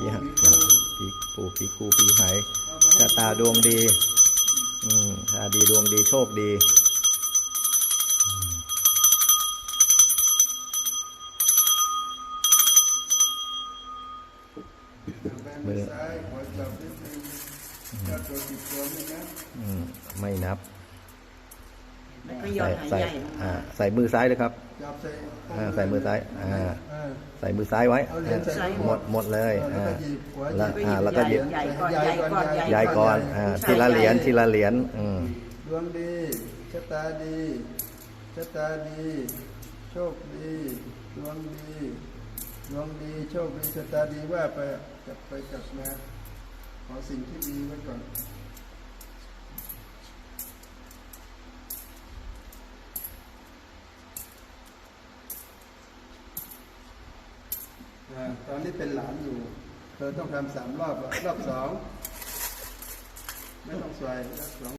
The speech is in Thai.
ผีหผีปู่ผีครูผีหายชะตาดวงดี อืมชาดีดวงดีโชคดีมือซ้ายขอจับนิดนึงถ้าตัวติดตัวไม่นะอืมไม่นับแล้วก็หย่อใส่นหายใส่ใหญ่ลงอ่ามาใส่มือซ้ายเลยครับจับใส่อ่าใส่มือซ้าย อ่าอ่า ใส่มือซ้ายไว้เอาเหรียญใส่หมดหมดเลยแล้วอ่าก็หยิบหัวแล้วหยิบอ่าแล้วก็หยิบใหญ่ก่อนใหญ่ก่อนใหญ่ยายก่อนอ่าทีละเหรียญทีละเหรียญอืมดวงดีชะตาดีชะตาดีโชคดีดวงดีดวงดีโชคดีชะตาดีว่าไปจับไปจับมาขอสิ่งที่ดีไว้ก่อน ตอนนี้เป็นหลานอยู่ เธอต้องทำสามรอบ รอบสอง ไม่ต้องสวยรอบสอง